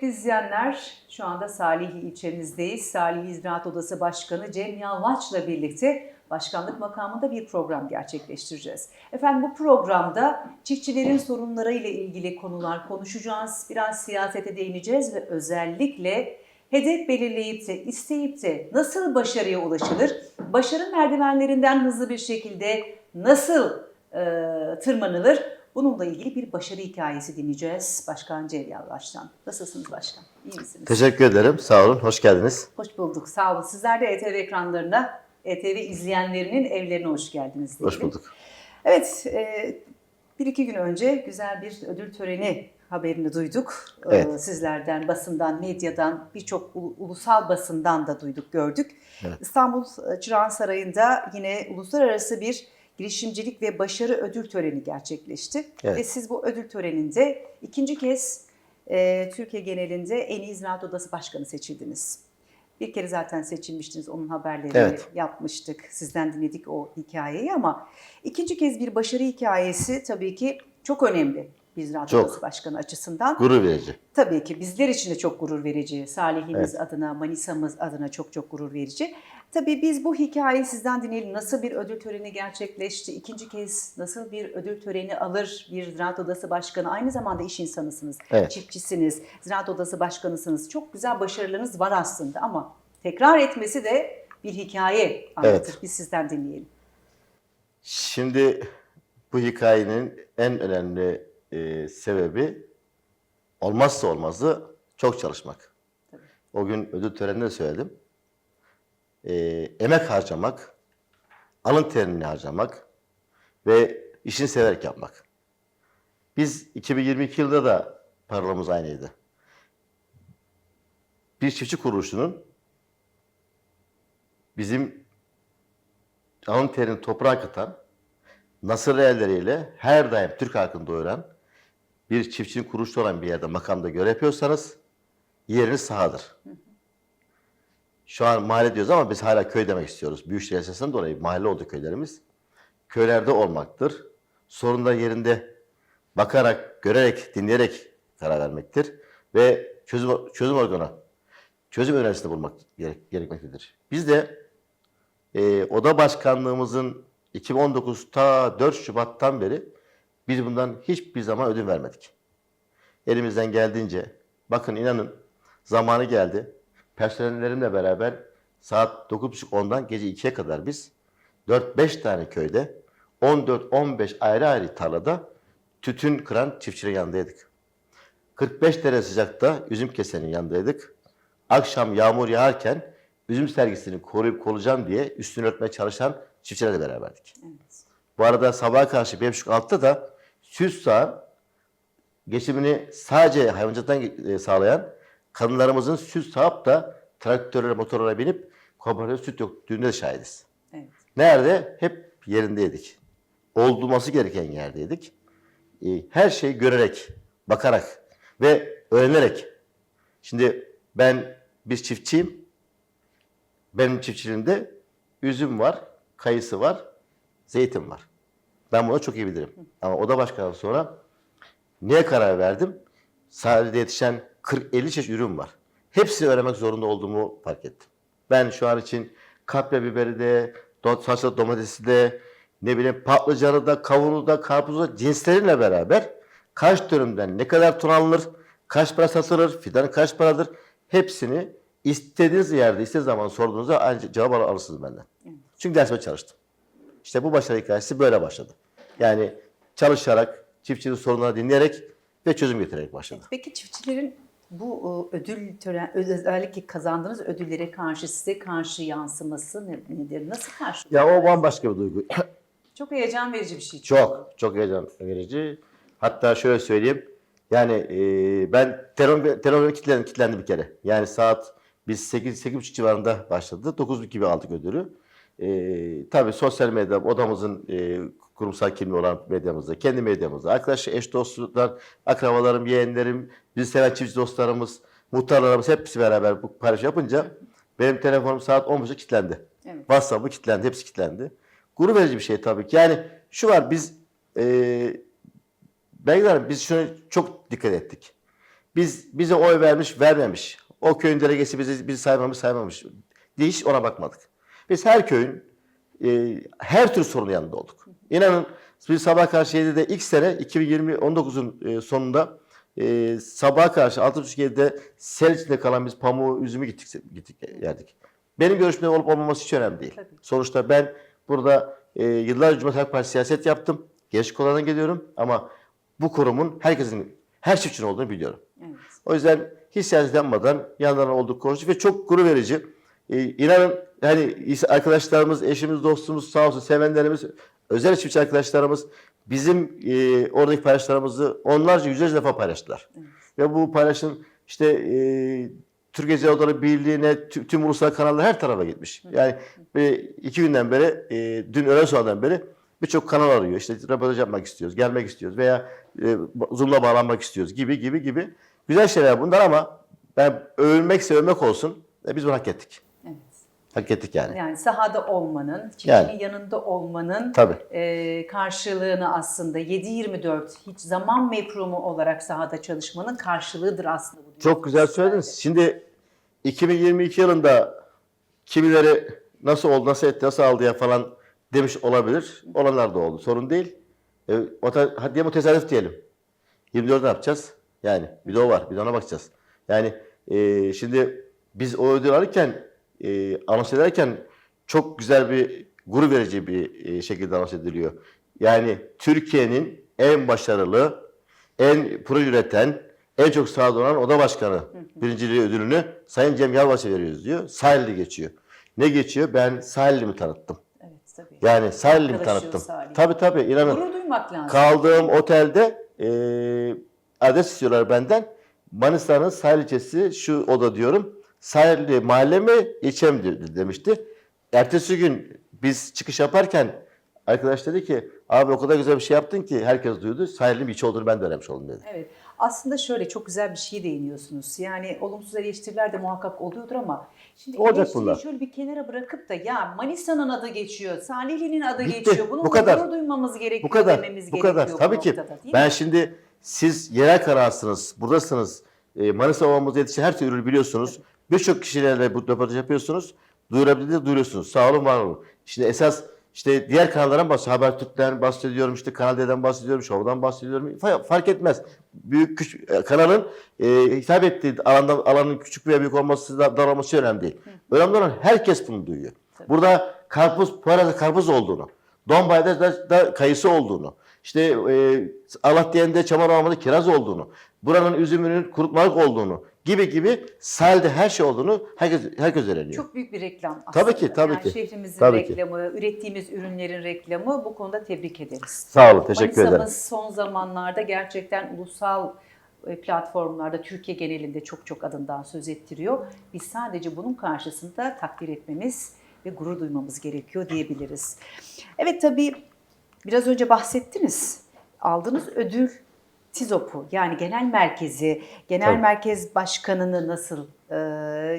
kıymetli izleyenler, şu anda Salihli ilçemizdeyiz. Salihli Ziraat Odası Başkanı Cem Yalvaç'la birlikte başkanlık makamında bir program gerçekleştireceğiz. Efendim bu programda çiftçilerin sorunlarıyla ilgili konular konuşacağız. Biraz siyasete değineceğiz ve özellikle hedef belirleyip de isteyip de nasıl başarıya ulaşılır, başarı merdivenlerinden hızlı bir şekilde nasıl e, tırmanılır Bununla ilgili bir başarı hikayesi dinleyeceğiz Başkan Cem Yalvaç'tan. Nasılsınız başkan? İyi misiniz? Teşekkür ederim. Sağ olun. Hoş geldiniz. Hoş bulduk. Sağ olun. Sizler de ETV ekranlarına, ETV izleyenlerinin evlerine hoş geldiniz. diyelim. Hoş bulduk. Evet, e, bir iki gün önce güzel bir ödül töreni haberini duyduk. E, Evet. Sizlerden, basından, medyadan, birçok ulu- ulusal basından da duyduk, gördük. Evet. İstanbul e, Çırağan Sarayı'nda yine uluslararası bir girişimcilik ve başarı ödül töreni gerçekleşti. Evet. Ve siz bu ödül töreninde ikinci kez e, Türkiye genelinde en iyi ziraat odası başkanı seçildiniz. Bir kere zaten seçilmiştiniz, onun haberlerini Evet. yapmıştık. Sizden dinledik o hikayeyi ama ikinci kez bir başarı hikayesi tabii ki çok önemli bir ziraat Çok. odası başkanı açısından. Gurur verici. Tabii ki bizler için de çok gurur verici. Salihimiz adına, Manisa'mız adına çok çok gurur verici. Tabii biz bu hikayeyi sizden dinleyelim. Nasıl bir ödül töreni gerçekleşti? İkinci kez nasıl bir ödül töreni alır bir Ziraat Odası Başkanı? Aynı zamanda iş insanısınız, Evet. çiftçisiniz, Ziraat Odası Başkanısınız. Çok güzel başarılarınız var aslında ama tekrar etmesi de bir hikaye anlatır. Evet. Biz sizden dinleyelim. Şimdi bu hikayenin en önemli e, sebebi olmazsa olmazı çok çalışmak. Tabii. O gün ödül töreninde de söyledim. E, emek harcamak, alın terini harcamak ve işini severek yapmak. Biz 2022 yılında da parolamız aynıydı. Bir çiftçi kuruluşunun bizim alın terini toprağa katan, nasır elleriyle her daim Türk halkını doyuran bir çiftçinin kuruluşu olan bir yerde makamda görev yapıyorsanız yeriniz sahadır. Şu an mahalle diyoruz ama biz hala köy demek istiyoruz. Büyükşehir esasından dolayı mahalle oldu köylerimiz. Köylerde olmaktır. Sorunlar yerinde bakarak, görerek, dinleyerek karar vermektir. Ve çözüm, çözüm organı, çözüm önerisinde bulmak gerek, gerekmektedir. Biz de e, oda başkanlığımızın 2019 ta 4 Şubat'tan beri biz bundan hiçbir zaman ödün vermedik. Elimizden geldiğince, bakın inanın zamanı geldi. Personellerimle beraber saat 9.30-10'dan gece 2'ye kadar biz 4-5 tane köyde 14-15 ayrı ayrı tarlada tütün kıran çiftçilerin yanındaydık. 45 derece sıcakta üzüm kesenin yanındaydık. Akşam yağmur yağarken üzüm sergisini koruyup kollayacağım diye üstünü örtmeye çalışan çiftçilerle beraberdik. Evet. Bu arada sabaha karşı 5.30-6'da da süt sağan, geçimini sadece hayvancılıktan e, sağlayan kadınlarımızın süt sağıp da traktörlere, motorlara binip kooperatif süt döktüğünde de şahidiz. Evet. Nerede? Hep yerindeydik. Olması gereken yerdeydik. E, Her şeyi görerek, bakarak ve öğrenerek. Şimdi ben bir çiftçiyim. Benim çiftçiliğimde üzüm var, kayısı var, zeytin var. Ben bunu çok iyi bilirim. Ama oda başkanı sonra neye karar verdim? Sadece yetişen 40-50 çeşit ürün var. Hepsini öğrenmek zorunda olduğumu fark ettim. Ben şu an için kapya biberi de, saçlı domatesi de, ne bileyim patlıcanı da, kavunu da, karpuzu da cinsleriyle beraber kaç dönümden ne kadar ton alınır, kaç para satılır, fidan kaç paradır hepsini istediğiniz yerde, istediğiniz zaman sorduğunuzda aynı cevap al- alırsınız benden. Çünkü dersime çalıştım. İşte bu başarı hikayesi böyle başladı. Yani çalışarak, çiftçinin sorunlarını dinleyerek ve çözüm getirerek başladı. Peki çiftçilerin bu e, ödül tören özellikle kazandığınız ödüllere karşı size karşı yansıması ne- nedir? Nasıl karşı? Ya o bambaşka bir duygu. Çok heyecan verici bir şey. Çok, çok heyecan verici. Hatta şöyle söyleyeyim. Yani e, ben telefon, telefonu kilitlendim, kilitlendi bir kere. Yani saat biz 8 8.30 civarında başladı. 9 gibi aldık ödülü. E, tabii sosyal medya, odamızın e, kurumsal kimliği olan medyamızda, kendi medyamızda, arkadaş, eş dostlar, akrabalarım, yeğenlerim, bizi seven çiftçi dostlarımız, muhtarlarımız hepsi beraber bu paylaş yapınca benim telefonum saat 10.30'da kilitlendi. Evet. WhatsApp'ı kilitlendi, hepsi kilitlendi. Gurur verici bir şey tabii ki. Yani şu var biz e, Hanım biz şuna çok dikkat ettik. Biz bize oy vermiş, vermemiş. O köyün delegesi bizi, bizi saymamış, saymamış. diye Hiç ona bakmadık. Biz her köyün e, her tür sorunun yanında olduk. İnanın biz sabah karşı 7'de ilk sene 2020 19'un e, sonunda e, sabaha karşı 6.30-7'de sel içinde kalan biz pamuğu, üzümü gittik, gittik yerdik. Benim görüşmeler olup olmaması hiç önemli değil. Tabii. Sonuçta ben burada e, yıllarca Cumhuriyet Halk Partisi siyaset yaptım. Genç kollardan geliyorum ama bu kurumun herkesin, her çiftçinin olduğunu biliyorum. Evet. O yüzden hiç siyaset yapmadan yanlarına olduk konuştuk ve çok gurur verici. Ee, inanın hani arkadaşlarımız, eşimiz, dostumuz sağ olsun, sevenlerimiz, özel çiftçi arkadaşlarımız bizim e, oradaki paylaşımlarımızı onlarca, yüzlerce defa paylaştılar. Ve bu paylaşım işte e, Türkiye Ticaret Odaları Birliği'ne, tü- tüm ulusal kanallar her tarafa gitmiş. Yani e, iki günden beri, e, dün öğlen sonradan beri birçok kanal arıyor. İşte röportaj yapmak istiyoruz, gelmek istiyoruz veya e, Zoom'la bağlanmak istiyoruz gibi gibi gibi. Güzel şeyler bunlar ama ben övülmekse övmek olsun. E, biz bunu hak ettik. Hak ettik yani. Yani sahada olmanın, çiftçinin Yani. yanında olmanın Tabii. e, karşılığını aslında 7-24 hiç zaman mefrumu olarak sahada çalışmanın karşılığıdır aslında. bu Çok güzel söylediniz. Şimdi 2022 yılında kimileri nasıl oldu, nasıl etti, nasıl aldı ya falan demiş olabilir. Olanlar da oldu. Sorun değil. E, o hadi diyelim o tesadüf diyelim. 24 ne yapacağız? Yani bir de o var. Bir de ona bakacağız. Yani e, şimdi biz o ödül alırken, e, anons ederken çok güzel bir gurur verici bir e, şekilde anons ediliyor. Yani Türkiye'nin en başarılı, en proje üreten, en çok sahada olan oda başkanı birinciliği ödülünü Sayın Cem Yalvaç'a veriyoruz diyor. Sahilli geçiyor. Ne geçiyor? Ben Sahilli'mi tanıttım. Evet tabii. Yani Sahilli'mi Arkadaşı tanıttım. Salih. Tabii tabii inanın. Gurur duymak lazım. Kaldığım otelde e, adres istiyorlar benden. Manisa'nın sahil ilçesi şu oda diyorum. Sahilli mahalle mi ilçe mi de- demişti. Ertesi gün biz çıkış yaparken arkadaş dedi ki abi o kadar güzel bir şey yaptın ki herkes duydu. Sahilli bir ilçe olduğunu ben de öğrenmiş oldum dedi. Evet. Aslında şöyle çok güzel bir şey değiniyorsunuz. Yani olumsuz eleştiriler de muhakkak oluyordur ama şimdi Olacak bunlar. şöyle bir kenara bırakıp da ya Manisa'nın adı geçiyor, Salihli'nin adı Bitti. geçiyor. Bununla Bu kadar. duymamız gerekiyor Bu kadar. dememiz Bu gerekiyor kadar. bu Tabii ki. noktada, değil Ben mi? şimdi siz yerel kararsınız, buradasınız. E, Manisa Ovamızda yetişen her türlü biliyorsunuz. Birçok kişilerle bu röportaj yapıyorsunuz. Duyurabildiğinizde duyuruyorsunuz. Sağ olun, var olun. Şimdi esas işte diğer kanallardan bahsediyorum. Habertürk'ten bahsediyorum, işte Kanal D'den bahsediyorum, Show'dan bahsediyorum. Fa- Fark etmez. Büyük küçük, e, kanalın e, hitap ettiği alandan, alanın küçük veya büyük olması, da- dar olması önemli değil. Önemli olan herkes bunu duyuyor. Burada karpuz, Poyraz'da karpuz olduğunu, Dombay'da da, da kayısı olduğunu, işte e, Alatya'nda çamar ormanında kiraz olduğunu, buranın üzümünün kurutmalık olduğunu gibi gibi sahilde her şey olduğunu herkes herkes öğreniyor. Çok büyük bir reklam aslında. Tabii ki, tabii yani ki. Şehrimizin Tabii ki. reklamı, ürettiğimiz ürünlerin reklamı bu konuda tebrik ederiz. Sağ olun, teşekkür Manisa'mız ederim. son zamanlarda gerçekten ulusal e, platformlarda Türkiye genelinde çok çok adından söz ettiriyor. Biz sadece bunun karşısında takdir etmemiz ve gurur duymamız gerekiyor diyebiliriz. Evet tabii biraz önce bahsettiniz. Aldığınız ödül TİZOP'u yani genel merkezi, genel Tabii. merkez başkanını nasıl e,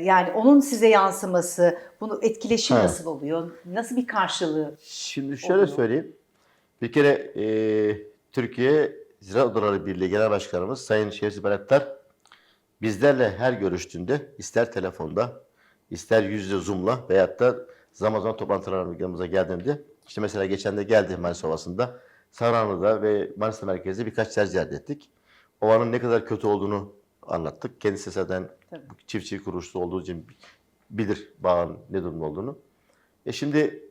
yani onun size yansıması, bunu etkileşim Ha. nasıl oluyor? Nasıl bir karşılığı? Şimdi şöyle oluyor. söyleyeyim. Bir kere e, Türkiye Ziraat Odaları Birliği Genel Başkanımız Sayın Şevzi Bayraktar bizlerle her görüştüğünde ister telefonda ister yüz yüze Zoom'la veyahut da zaman zaman toplantılarımıza geldiğinde işte mesela geçen de geldi Manisa Ovası'nda Sarıhanlı'da ve Manisa merkezde birkaç yer ziyaret ettik. Ovanın ne kadar kötü olduğunu anlattık. Kendisi zaten Tabii. çiftçi kuruluşlu olduğu için bilir bağın ne durumda olduğunu. E şimdi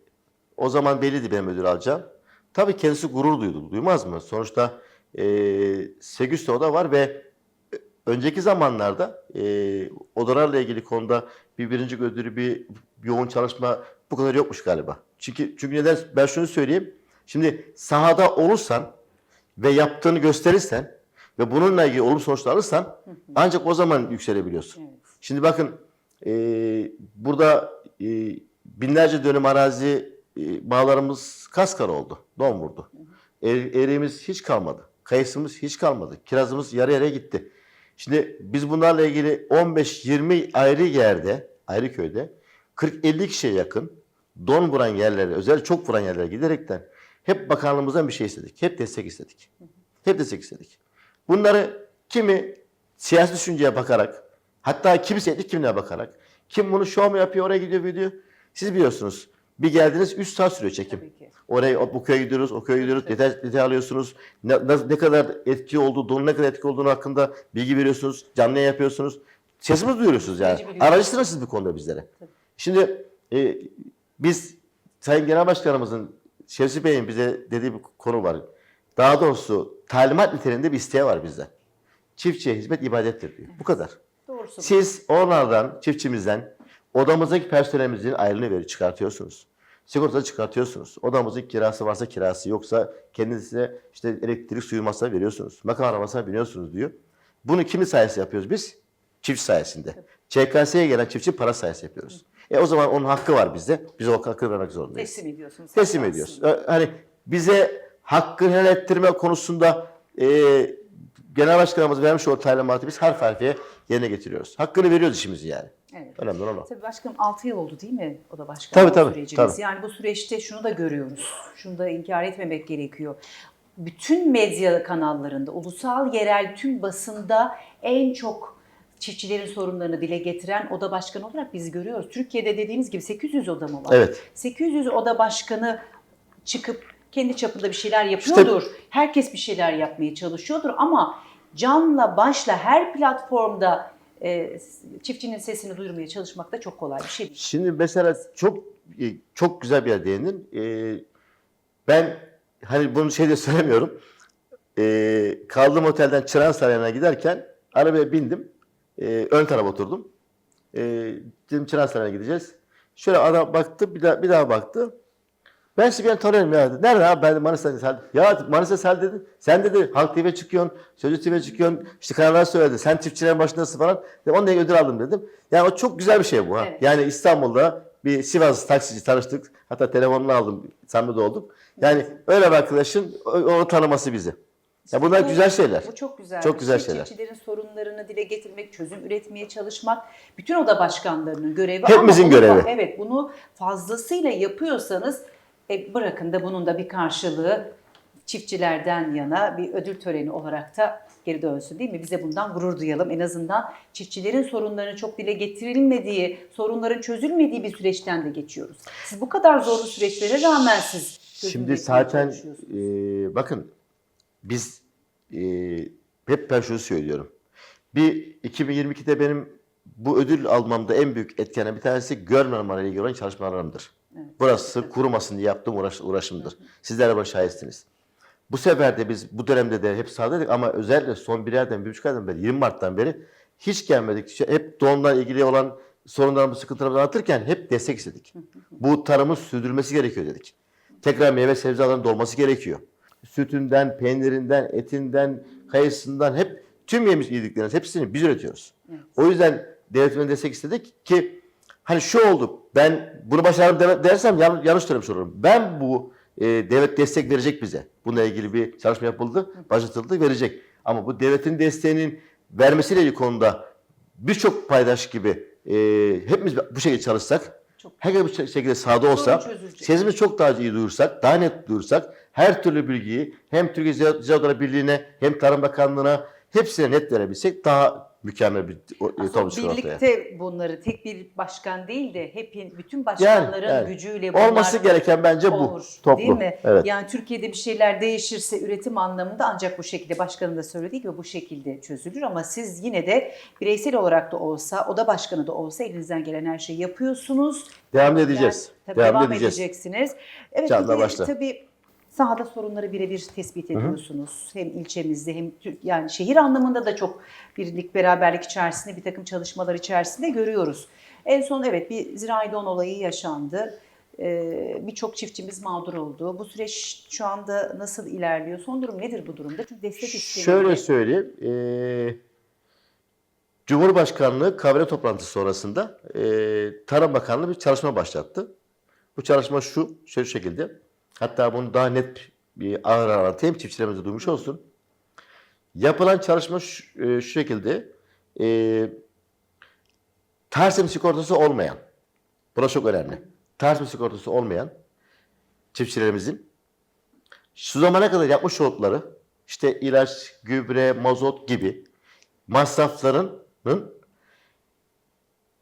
o zaman belliydi benim ödül alacağım. Tabii kendisi gurur duydu. Duymaz mı? Sonuçta e, 800 oda var ve önceki zamanlarda e, odalarla ilgili konuda bir birinci ödülü bir yoğun çalışma bu kadar yokmuş galiba. Çünkü çünkü neden? Ben şunu söyleyeyim. Şimdi sahada olursan ve yaptığını gösterirsen ve bununla ilgili olumlu sonuçlar alırsan ancak o zaman yükselebiliyorsun. Evet. Şimdi bakın e, burada e, binlerce dönüm arazi e, bağlarımız kaskar oldu. Don vurdu. Er, eriğimiz hiç kalmadı. Kayısımız hiç kalmadı. Kirazımız yarı yarıya gitti. Şimdi biz bunlarla ilgili 15-20 ayrı yerde, ayrı köyde 40-50 kişiye yakın don vuran yerlere, özel çok vuran yerlere giderekten hep bakanlığımızdan bir şey istedik. Hep destek istedik. Hep destek istedik. Bunları kimi siyasi düşünceye bakarak, hatta kimse etnik kimliğe bakarak, kim bunu şov mu yapıyor, oraya gidiyor, gidiyor. Siz biliyorsunuz. Bir geldiniz 3 saat sürüyor çekim. Oraya bu köye gidiyoruz, o köye gidiyoruz, detay, detay alıyorsunuz. Ne, ne, kadar etki olduğu, donun ne kadar etki olduğunu hakkında bilgi veriyorsunuz, canlı yayın yapıyorsunuz. Sesimizi duyuruyorsunuz yani. Aracısınız siz bu konuda bizlere. Tabii. Şimdi e, biz Sayın Genel Başkanımızın Şevsi Bey'in bize dediği bir konu var. Daha doğrusu talimat niteliğinde bir isteği var bizde. Çiftçiye hizmet ibadettir diyor. Bu kadar. Doğrusu. Siz onlardan, çiftçimizden odamızdaki personelimizin ayrını veri çıkartıyorsunuz. Sigortası çıkartıyorsunuz. Odamızın kirası varsa kirası yoksa kendisine işte elektrik suyu masrafı veriyorsunuz. Makam arabasına biniyorsunuz diyor. Bunu kimin sayesinde yapıyoruz biz? Çift sayesinde. ÇKS'ye gelen çiftçi para sayesinde yapıyoruz. E o zaman onun hakkı var bizde. Biz o hakkı vermek zorundayız. teslim ediyorsunuz. Teslim aslında. ediyoruz. Hani bize hakkını helal ettirme konusunda e, Genel Başkanımız vermiş olduğu talimatı biz harf harfiye yerine getiriyoruz. Hakkını veriyoruz işimizi yani. Evet. Önemli olan o. Tabii başkanım 6 yıl oldu değil mi o da başkanlık Tabii, tabii, süreciniz? tabii. Yani bu süreçte şunu da görüyoruz. Şunu da inkar etmemek gerekiyor. Bütün medya kanallarında, ulusal, yerel tüm basında en çok çiftçilerin sorunlarını dile getiren oda başkanı olarak biz görüyoruz. Türkiye'de dediğiniz gibi 800 oda mı var? Evet. 800 oda başkanı çıkıp kendi çapında bir şeyler yapıyordur. Herkes bir şeyler yapmaya çalışıyordur ama canla başla her platformda e, çiftçinin sesini duyurmaya çalışmak da çok kolay bir şey değil. Şimdi mesela çok e, çok güzel bir yer değindin. E, ben hani bunu şeyde söylemiyorum. E, kaldığım otelden Çıran Sarayı'na giderken arabaya bindim. E, ön tarafa oturdum. E, dedim Çıran Sarayı'na gideceğiz. Şöyle adam baktı bir daha, bir daha baktı. Ben sizi an tanıyorum ya. dedi. Nerede abi? Ben de Manisa Sel. Ya Manisa Sel dedi. Sen dedi Halk TV çıkıyorsun, Sözcü TV çıkıyorsun. İşte kanallar söyledi. Sen çiftçilerin başındasın falan. Dedim, Onunla ilgili ödül aldım dedim. Yani o çok güzel bir şey bu. Ha. Evet. Yani İstanbul'da bir Sivas taksici tanıştık. Hatta telefonunu aldım. Samimi de olduk. Yani öyle bir arkadaşın o- onu tanıması bizi. Ya bunlar Bu- güzel şeyler. Bu çok güzel. Çok güzel şey. şeyler. Çiftçilerin sorunlarını dile getirmek, çözüm üretmeye çalışmak bütün oda başkanlarının görevi. Hepimizin Ama bunu- görevi. Evet bunu fazlasıyla yapıyorsanız e, bırakın da bunun da bir karşılığı çiftçilerden yana bir ödül töreni olarak da geri dönsün değil mi? Bize bundan gurur duyalım. En azından çiftçilerin sorunlarının çok dile getirilmediği, sorunların çözülmediği bir süreçten de geçiyoruz. Siz bu kadar zorlu süreçlere rağmen siz Şimdi zaten e, bakın biz e, hep ben şunu söylüyorum. Bir 2022'de benim bu ödül almamda en büyük etkenin bir tanesi görmememle ilgili olan çalışmalarımdır. Evet. Burası kurumasın diye yaptığım uğraş, uğraşımdır. Sizler de buna şahitsiniz. Bu sefer de biz bu dönemde de hep sağladık ama özellikle son bir aydan, bir buçuk aydan beri, 20 Mart'tan beri hiç gelmedik. Hep doğumla ilgili olan sorunlarımızı, sıkıntılarımızı anlatırken hep destek istedik. Bu tarımın sürdürülmesi gerekiyor dedik. Tekrar meyve sebze alanında olması gerekiyor. Sütünden, peynirinden, etinden, kayısından hep tüm yemiş yedikleriniz hepsini biz üretiyoruz. Evet. O yüzden devletimden destek istedik ki hani şu oldu ben bunu başardım de- dersem yan- yanlış söylemiş olurum. Ben bu e, devlet destek verecek bize. Bununla ilgili bir çalışma yapıldı, başlatıldı, verecek. Ama bu devletin desteğinin vermesiyle ilgili konuda birçok paydaş gibi e, hepimiz bu şekilde çalışsak, Çok- herkes bu şekilde sahada olsa, sesimizi çok daha iyi duyursak, daha net duyursak, her türlü bilgiyi hem Türkiye Ziraat Ziraat Odaları Birliği'ne hem Tarım Bakanlığı'na hepsine net verebilsek daha mükemmel bir tablo çıkar ortaya. birlikte bunları tek bir başkan değil de hep bütün başkanların yani. gücüyle bunlar Olması gereken bence bu. olur. Toplu. Değil mi? Evet. Yani Türkiye'de bir şeyler değişirse üretim anlamında ancak bu şekilde başkanın da söylediği gibi bu şekilde çözülür ama siz yine de bireysel olarak da olsa, oda başkanı da olsa elinizden gelen her şeyi yapıyorsunuz. Devam edeceğiz. Tabii Devam devam, edeceğiz. edeceksiniz. Evet Canla başla. tabii sahada sorunları birebir tespit ediyorsunuz. Hem ilçemizde hem yani şehir anlamında da çok birlik beraberlik içerisinde bir takım çalışmalar içerisinde görüyoruz. En son evet bir zirai don olayı yaşandı. Ee, Birçok çiftçimiz mağdur oldu. Bu süreç şu anda nasıl ilerliyor? Son durum nedir bu durumda? Çünkü destek istendi. Şöyle söyleyeyim. eee, Cumhurbaşkanlığı kabine toplantısı sonrasında eee Tarım Bakanlığı bir çalışma başlattı. Bu çalışma şu, şu şekilde. Hatta bunu daha net bir ağır ağır anlatayım, çiftçilerimiz duymuş olsun. Yapılan çalışma şu, eee, şu şekilde. Eee Tarsim sigortası olmayan, burası çok önemli. Tarsim sigortası olmayan çiftçilerimizin şu zamana kadar yapmış oldukları işte ilaç, gübre, mazot gibi masraflarının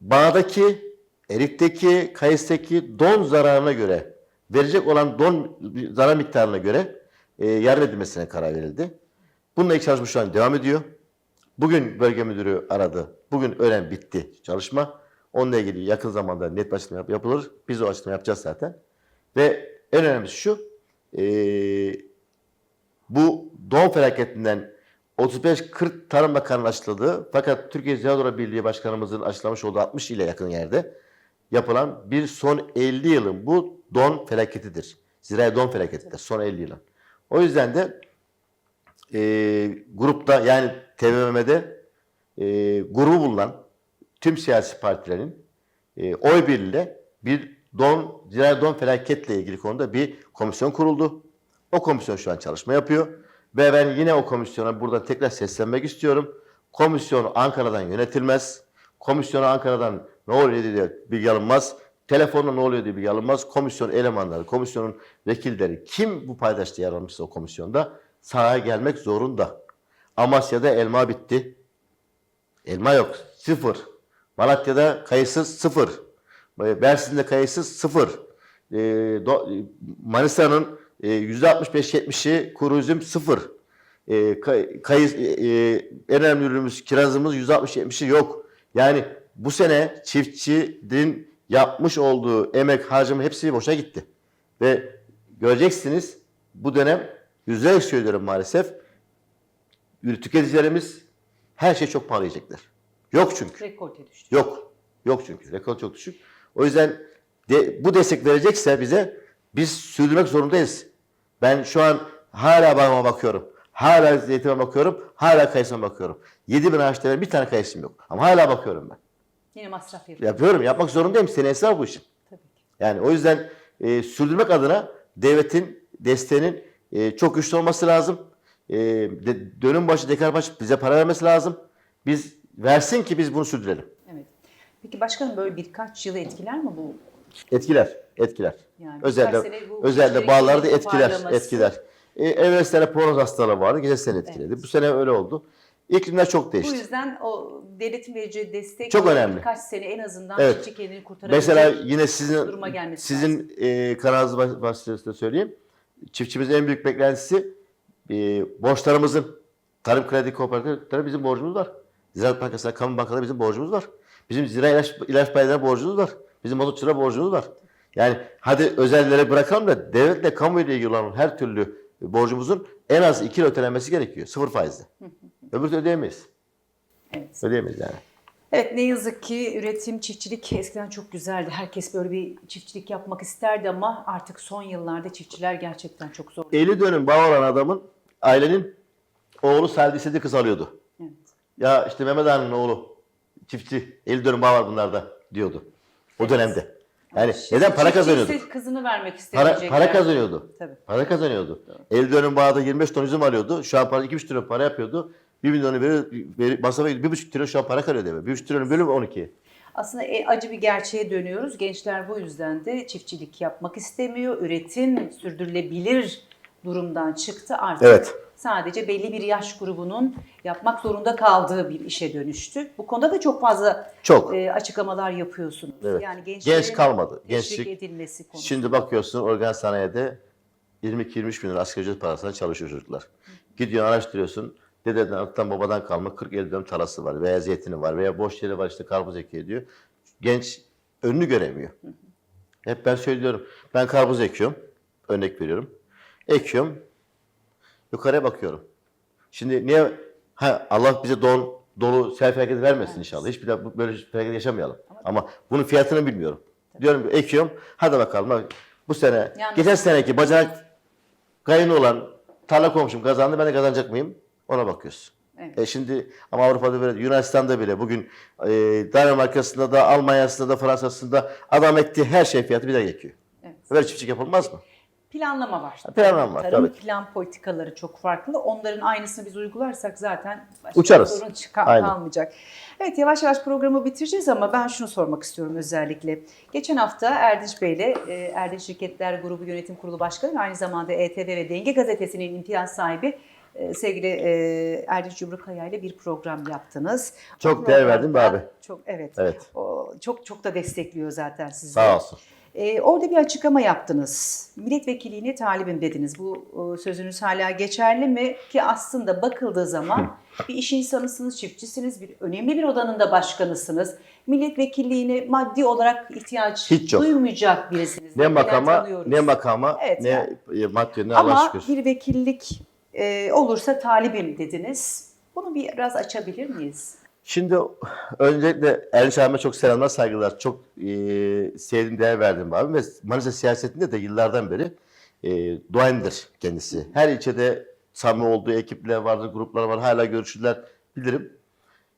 bağdaki, erikteki, kayıstaki don zararına göre verecek olan don zarar miktarına göre e, yardım edilmesine karar verildi. Bununla ilgili çalışma şu an devam ediyor. Bugün bölge müdürü aradı. Bugün öğlen bitti çalışma. Onunla ilgili yakın zamanda net bir açıklama yap- yapılır. Biz o açıklama yapacağız zaten. Ve en önemlisi şu, e, bu doğum felaketinden 35-40 Tarım Bakanı'nın açıkladığı fakat Türkiye Ziraat Birliği Başkanımızın açıklamış olduğu 60 ile yakın yerde yapılan bir son 50 yılın bu don felaketidir. Zirai don felaketidir son 50 yılın. O yüzden de e, grupta yani TBMM'de e, grubu bulunan tüm siyasi partilerin e, oy birliğiyle bir don, zirai don felaketle ilgili konuda bir komisyon kuruldu. O komisyon şu an çalışma yapıyor. Ve ben yine o komisyona burada tekrar seslenmek istiyorum. Komisyon Ankara'dan yönetilmez. Komisyona Ankara'dan ne oluyor diye bilgi alınmaz. Telefonla ne oluyor diye bilgi alınmaz. Komisyon elemanları, komisyonun vekilleri kim bu paydaşta yer almışsa o komisyonda sahaya gelmek zorunda. Amasya'da elma bitti. Elma yok. Sıfır. Malatya'da kayısız sıfır. Mersin'de kayısız sıfır. Ee, Manisa'nın e, %65-70'i kuru üzüm sıfır. Ee, e, e, en önemli ürünümüz kirazımız %60-70'i yok. Yani bu sene çiftçinin yapmış olduğu emek harcama hepsi boşa gitti. Ve göreceksiniz bu dönem yüzlerce söylüyorum maalesef tüketicilerimiz her şey çok pahalı yiyecekler. Yok çünkü. Rekolte düştü. Yok. Yok çünkü. Rekor çok düşük. O yüzden de, bu destek verecekse bize biz sürdürmek zorundayız. Ben şu an hala bağıma bakıyorum. Hala zeytime bakıyorum. Hala kayısıma bakıyorum. 7 bin ağaçta bir tane kayısım yok. Ama hala bakıyorum ben. Yine masraf yapıyor. Yapıyorum. Yapmak zorundayım. Var bu işin. Tabii ki. Yani o yüzden e, sürdürmek adına devletin desteğinin e, çok güçlü olması lazım. E, de, dönüm başı, dekar başı bize para vermesi lazım. Biz versin ki biz bunu sürdürelim. Evet. Peki başkanım böyle birkaç yılı etkiler mi bu? Etkiler, etkiler. Yani özellikle özellikle bağlarda etkiler, etkiler. E, sene poroz hastalığı vardı, geçen sene etkiledi. Bu sene öyle oldu. İklimler çok Bu değişti. yüzden o devletin vereceği destek Çok önemli. birkaç sene en azından Evet. çiftçi kendini kurtarabilecek. Mesela yine sizin duruma gelmesi sizin e, kanalınız baş- vasıtasıyla söyleyeyim. Çiftçimizin en büyük beklentisi e, borçlarımızın tarım kredi kooperatifleri bizim borcumuz var. Ziraat Bankası'na, kamu bankalarına bizim borcumuz var. Bizim zira ilaç, ilaç bayilerine borcumuz var. Bizim mazotçulara borcumuz var. Yani hadi özellere bırakalım da devletle kamuyla ilgili olan her türlü borcumuzun en az iki ötelenmesi gerekiyor. Sıfır faizle. Öbür ödeyemeyiz. Evet. Ödeyemeyiz yani. Evet ne yazık ki üretim, çiftçilik eskiden çok güzeldi. Herkes böyle bir çiftçilik yapmak isterdi ama artık son yıllarda çiftçiler gerçekten çok zor. 50 dönüm bağ olan adamın ailenin oğlu Salih istediği kız alıyordu. Evet. Ya işte Mehmet Ağa'nın oğlu çiftçi 50 dönüm bağ var bunlarda diyordu. O dönemde. Yani Şimdi neden para kazanıyordu? kızını vermek Para, istemeyecekler. para kazanıyordu. Tabii. Para kazanıyordu. 50 dönüm bağda 25 ton üzüm alıyordu. Şu an para 2,5 trilyon para yapıyordu. 1 milyonu verir, verir masrafa 1,5 trilyon şu an para kalıyor deme. 1,5 trilyon bölüm 12. Aslında e, acı bir gerçeğe dönüyoruz. Gençler bu yüzden de çiftçilik yapmak istemiyor. Üretim sürdürülebilir durumdan çıktı. Artık Evet. sadece belli bir yaş grubunun yapmak zorunda kaldığı bir işe dönüştü. Bu konuda da çok fazla Çok. e, açıklamalar yapıyorsunuz. Evet. Yani Genç kalmadı. Gençlik. edilmesi konusunda. Şimdi bakıyorsun organ sanayide 22-23 bin lira asgari ücret parasına çalışıyor çocuklar. Gidiyorsun araştırıyorsun. Dededen, atadan, babadan kalma 40-50 dönüm tarlası var veya zeytini var veya boş yeri var işte karpuz ekiyor diyor. Genç önünü göremiyor. Hep ben söylüyorum. Ben karpuz ekiyorum. Örnek veriyorum. Ekiyorum. Yukarıya bakıyorum. Şimdi niye ha Allah bize don dolu sel felaketi vermesin inşallah. Hiçbir daha böyle felaket yaşamayalım. Ama bunun fiyatını bilmiyorum. Diyorum ki ekiyorum. Hadi bakalım. bak, Bu sene Yalnız- geçen seneki bacanak kayını olan tarla komşum kazandı. Ben de kazanacak mıyım? Ona bakıyorsun. Evet. E şimdi ama Avrupa'da böyle Yunanistan'da bile bugün e, Danimarka'sında da Almanya'sında da Fransa'sında adam ektiği her şey fiyatı bir de ekiyor. Evet. Böyle çiftçilik yapılmaz mı? Planlama var. Planlama var, Tarım tabii. plan politikaları çok farklı. Onların aynısını biz uygularsak zaten başka Uçarız. sorun çıkar, Aynen. kalmayacak. Evet yavaş yavaş programı bitireceğiz ama ben şunu sormak istiyorum özellikle. Geçen hafta Erdinç Bey ile e, Erdinç Şirketler Grubu Yönetim Kurulu Başkanı ve aynı zamanda ETV ve Denge Gazetesi'nin imtiyaz sahibi sevgili e, Erdinç Cumrukaya ile bir program yaptınız. Çok değer verdim be abi. Çok evet. Evet. O, çok çok da destekliyor zaten sizi. Sağ olsun. Ee, orada bir açıklama yaptınız. Milletvekilliğine talibim dediniz. Bu e, sözünüz hala geçerli mi? Ki aslında bakıldığı zaman bir iş insanısınız, çiftçisiniz, bir önemli bir odanın da başkanısınız. Milletvekilliğine maddi olarak ihtiyaç Hiç yok. duymayacak birisiniz. Ne makama, tanıyoruz. ne makama, Evet, ne yani. e, maddi ne Allah Ama şükür. bir vekillik e, olursa talibim dediniz. Bunu biraz açabilir miyiz? Şimdi öncelikle abime çok selamlar, saygılar. Çok e, sevdiğim, değer verdiğim bir abim ve Manisa siyasetinde de yıllardan beri e, duayendir kendisi. Her ilçede samimi olduğu ekipler vardır, gruplar var, hala görüşürler bilirim.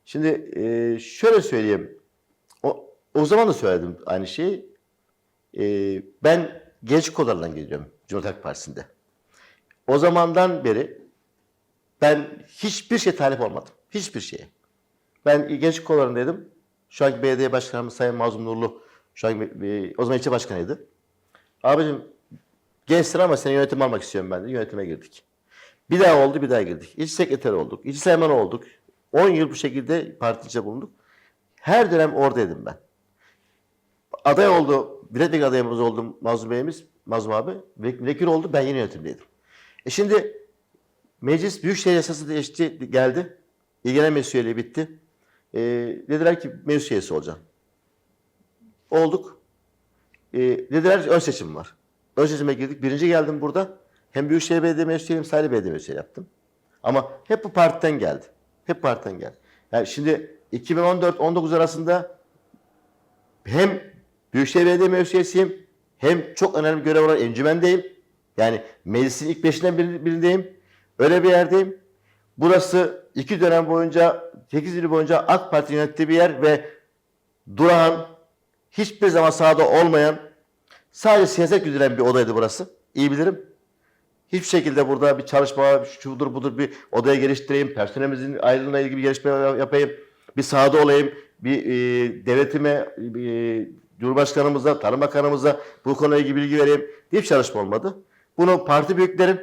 Şimdi e, şöyle söyleyeyim, o, o zaman da söyledim aynı şeyi. E, ben genç kollardan geliyorum Cumhuriyet Halk Partisi'nde. O zamandan beri ben hiçbir şey talip olmadım. Hiçbir şeye. Ben genç kollarındaydım. Şu anki belediye başkanımız Sayın Mazlum Nurlu, şu an e, o zaman ilçe başkanıydı. Abicim gençsin ama seni yönetim almak istiyorum ben de. Yönetime girdik. Bir daha oldu, bir daha girdik. İlçe sekreteri olduk, ilçe saymanı olduk. 10 yıl bu şekilde parti içinde bulunduk. Her dönem oradaydım ben. Aday oldu, milletvekili adayımız oldu Mazlum Bey'imiz, Mazlum abi. Ve- Vekil oldu, ben yeni yönetimdeydim. E şimdi meclis Büyükşehir Yasası değişti, geldi. İlgilenen meclis bitti. Ee, dediler ki meclis üyesi olacaksın. Olduk. Ee, dediler ön seçim var. Ön seçime girdik. Birinci geldim burada. Hem Büyükşehir Belediye Meclis üyeliğim, Belediye Meclis yaptım. Ama hep bu partiden geldi. Hep partiden geldi. Yani şimdi 2014-19 arasında hem Büyükşehir Belediye Meclis üyesiyim, hem çok önemli görev olan encümendeyim. Yani meclisin ilk beşinden bir- birindeyim. Öyle bir yerdeyim. Burası iki dönem boyunca, 8 yıl boyunca AK Parti yönettiği bir yer ve durağan, hiçbir zaman sahada olmayan, sadece siyaset güdülen bir odaydı burası. İyi bilirim. Hiçbir şekilde burada bir çalışma, şudur budur bir odaya geliştireyim, personelimizin ayrılığına ilgili bir gelişme yapayım, bir sahada olayım, bir e, devletime, e, Cumhurbaşkanımıza, Tarım Bakanımıza bu konuyla ilgili bilgi vereyim diye bir çalışma olmadı. Bunu parti büyüklerim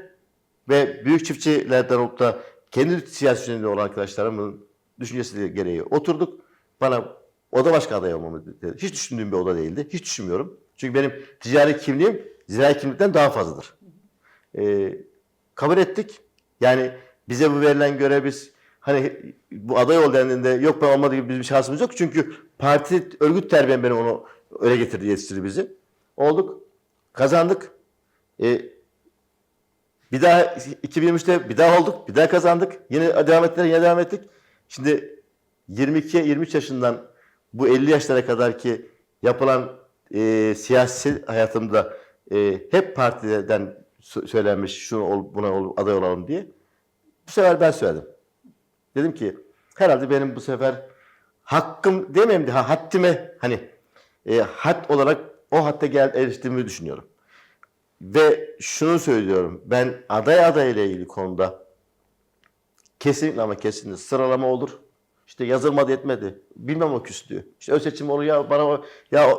ve büyük çiftçilerden olup da kendi siyasetinde olan arkadaşlarımın düşüncesi gereği oturduk. Bana oda başkanı adayı olmamı dedi. Hiç düşündüğüm bir oda değildi. Hiç düşünmüyorum. Çünkü benim ticari kimliğim zirai kimlikten daha fazladır. Ee, kabul ettik. Yani bize bu verilen görev biz hani bu aday ol dendiğinde yok ben olmadığı gibi bizim şansımız yok. Çünkü parti örgüt terbiyem benim onu öyle getirdi yetiştirdi bizi. Olduk. Kazandık. Ee, bir daha 2023'te bir daha olduk. Bir daha kazandık. Yine devam ettiler, yine devam ettik. Şimdi 22-23 yaşından bu 50 yaşlara kadar ki yapılan e, siyasi hayatımda e, hep partiden sö- söylenmiş şunu ol, buna ol, aday olalım diye. Bu sefer ben söyledim. Dedim ki herhalde benim bu sefer hakkım demeyeyim de ha, haddime hani e, had olarak o hatta gel eriştiğimi düşünüyorum. Ve şunu söylüyorum. Ben aday aday ile ilgili konuda kesinlikle ama kesinlikle sıralama olur. İşte yazılmadı etmedi. Bilmem o küslüğü. İşte ön seçim olur ya bana ya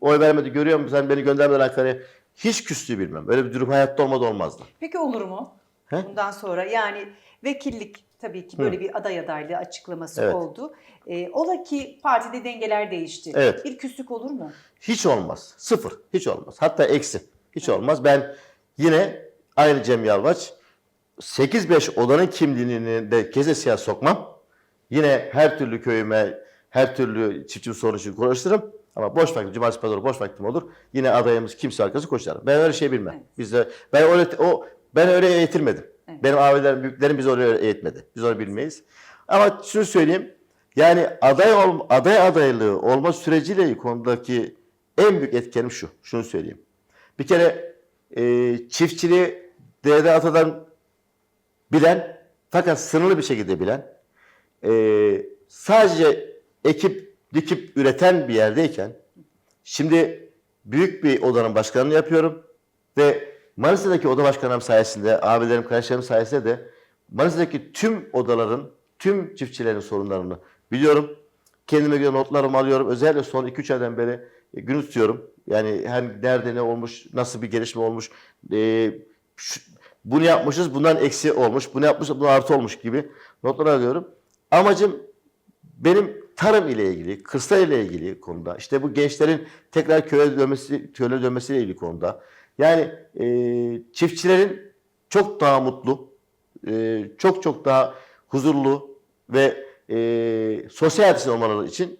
oy vermedi görüyor musun sen beni göndermeden Ankara'ya. Hiç küslüğü bilmem. Öyle bir durum hayatta olmadı olmazdı. Peki olur mu? He? Bundan sonra yani vekillik tabii ki böyle bir aday adaylığı açıklaması Evet. oldu. Ee, ola ki partide dengeler değişti. Evet. Bir küslük olur mu? Hiç olmaz. Sıfır. Hiç olmaz. Hatta eksi. Hiç olmaz. Ben yine aynı Cem Yalvaç 8-5 odanın kimliğini de keze siyah sokmam. Yine her türlü köyüme, her türlü çiftçi sorunu için konuştururum. Ama boş vaktim, cumartesi pazarı boş vaktim olur. Yine adayımız kimse arkası koşarım. Ben öyle şey bilmem. Evet. Bizde ben öyle o ben öyle eğitilmedim. Evet. Benim abilerim, büyüklerim bizi öyle eğitmedi. Biz onu bilmeyiz. Ama şunu söyleyeyim. Yani aday ol, aday adaylığı olma süreciyle konudaki en büyük etkenim şu. Şunu söyleyeyim. Bir kere e, çiftçiliği Dede Ata'dan bilen fakat sınırlı bir şekilde bilen e, sadece ekip dikip üreten bir yerdeyken şimdi büyük bir odanın başkanını yapıyorum ve Manisa'daki oda başkanım sayesinde, abilerim, kardeşlerim sayesinde de Manisa'daki tüm odaların, tüm çiftçilerin sorunlarını biliyorum. Kendime göre notlarımı alıyorum. Özellikle son 2-3 aydan beri gün tutuyorum. Yani hem nerede ne olmuş, nasıl bir gelişme olmuş. E, şu- Bunu yapmışız, bundan eksi olmuş, bunu yapmışız, bundan artı olmuş gibi notlar alıyorum. Amacım benim tarım ile ilgili, kırsal ile ilgili konuda, işte bu gençlerin tekrar köye dönmesi, köye dönmesiyle ilgili konuda. Yani e, çiftçilerin çok daha mutlu, e, çok çok daha huzurlu ve e, sosyal olmaları için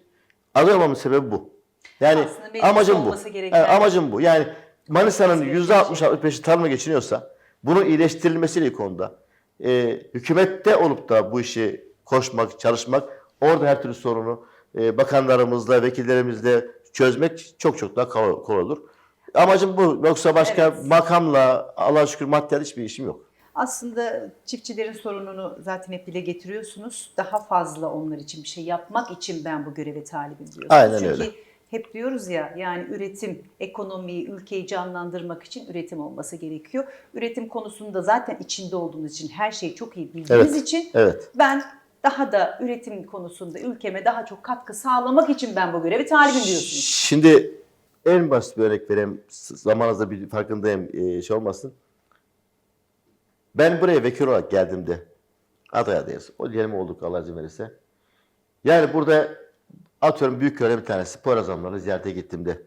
aday sebebi bu. Yani Aslında mecliste amacım bu. gereken- amacım bu. Yani Manisa'nın Olması yüzde gereken şey. 60-65'i tarımla geçiniyorsa bunun iyileştirilmesiyle konuda e, hükümette olup da bu işi koşmak, çalışmak, orada her türlü sorunu e, bakanlarımızla, vekillerimizle çözmek çok çok daha kolay, kolay olur. Amacım bu. Yoksa başka Evet. makamla, Allah'a şükür maddiyat hiçbir işim yok. Aslında çiftçilerin sorununu zaten hep dile getiriyorsunuz. Daha fazla onlar için bir şey yapmak için ben bu göreve talibim diyorsunuz. Aynen Çünkü öyle. Hep diyoruz ya yani üretim, ekonomiyi, ülkeyi canlandırmak için üretim olması gerekiyor. Üretim konusunda zaten içinde olduğunuz için, her şeyi çok iyi bildiğiniz Evet. için Evet. ben daha da üretim konusunda ülkeme daha çok katkı sağlamak için ben bu göreve talibim diyorsunuz. Şimdi en basit bir örnek vereyim. Zamanınızda bir farkındayım e, şey olmasın. Ben buraya vekil olarak geldiğimde aday adayız. O diyelim olduk Allah izin verirse. Yani burada atıyorum büyük bir tanesi Poyrazamları ziyarete gittiğimde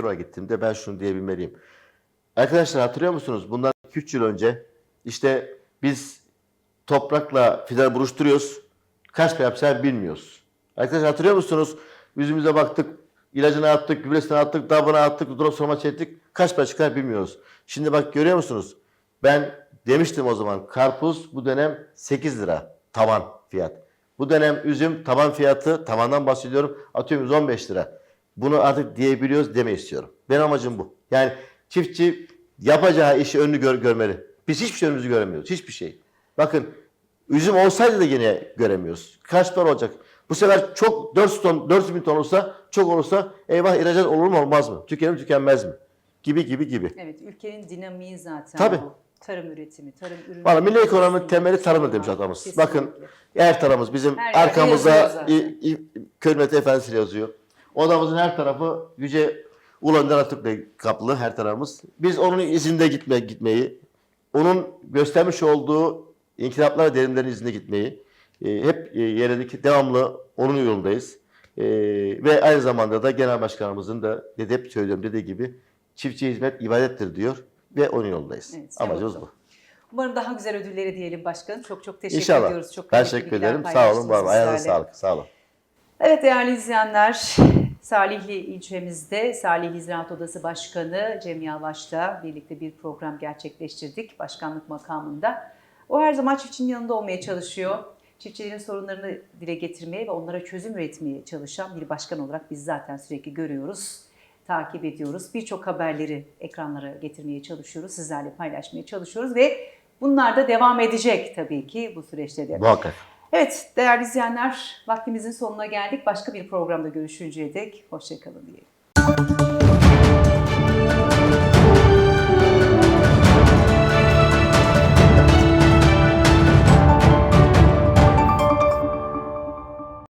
olarak gittiğimde ben şunu diyebilmeliyim. Arkadaşlar hatırlıyor musunuz? Bundan 2-3 yıl önce işte biz toprakla fidan buruşturuyoruz. Kaç para yapacağını bilmiyoruz. Arkadaşlar hatırlıyor musunuz? Yüzümüze baktık, ilacını attık, gübresini attık, dabına attık, drop sorma çektik. Kaç para çıkar bilmiyoruz. Şimdi bak görüyor musunuz? Ben demiştim o zaman karpuz bu dönem 8 lira tavan fiyat. Bu dönem üzüm taban fiyatı tavandan bahsediyorum atıyorum 115 lira. Bunu artık diyebiliyoruz deme istiyorum. Benim amacım bu. Yani çiftçi yapacağı işi önünü gör, görmeli. Biz hiçbir şey önümüzü göremiyoruz. Hiçbir şey. Bakın üzüm olsaydı da yine göremiyoruz. Kaç ton olacak? Bu sefer çok 400 ton, 400 bin ton olursa, çok olursa eyvah ihracat olur mu olmaz mı? Tükenir mi tükenmez mi? Gibi gibi gibi. Evet, ülkenin dinamiği zaten Tabii. bu. Tarım üretimi, tarım ürünleri. Valla milli ekonominin temeli tarımı demiş adamız. Kesinlikle. Bakın her tarafımız bizim Her yerde yazıyor arkamızda zaten. İ- İ- Kölmete Efendisi yazıyor. Odamızın her tarafı Yüce Önder Atatürk'le kaplı her tarafımız. Biz onun izinde gitme, gitmeyi, onun göstermiş olduğu inkılaplar derimlerin izinde gitmeyi e, hep e, yeredik, devamlı onun yolundayız. E, ve aynı zamanda da Genel Başkanımızın da dedi, hep söylüyorum dediği gibi çiftçi hizmet ibadettir diyor ve onun yolundayız. Evet, Amacımız bu. Umarım daha güzel ödülleri diyelim başkanım. Çok çok teşekkür İnşallah. ediyoruz. Çok teşekkür ederim. Sağ olun. Var Ayağınıza sağlık. Sağ olun. Evet değerli izleyenler, Salihli ilçemizde Salihli Ziraat Odası Başkanı Cem Yavaş'la birlikte bir program gerçekleştirdik başkanlık makamında. O her zaman çiftçinin yanında olmaya çalışıyor. Çiftçilerin sorunlarını dile getirmeye ve onlara çözüm üretmeye çalışan bir başkan olarak biz zaten sürekli görüyoruz, takip ediyoruz. Birçok haberleri ekranlara getirmeye çalışıyoruz, sizlerle paylaşmaya çalışıyoruz ve bunlar da devam edecek tabii ki bu süreçte de. Muhakkak. Evet değerli izleyenler vaktimizin sonuna geldik. Başka bir programda görüşünceye dek hoşçakalın diyelim.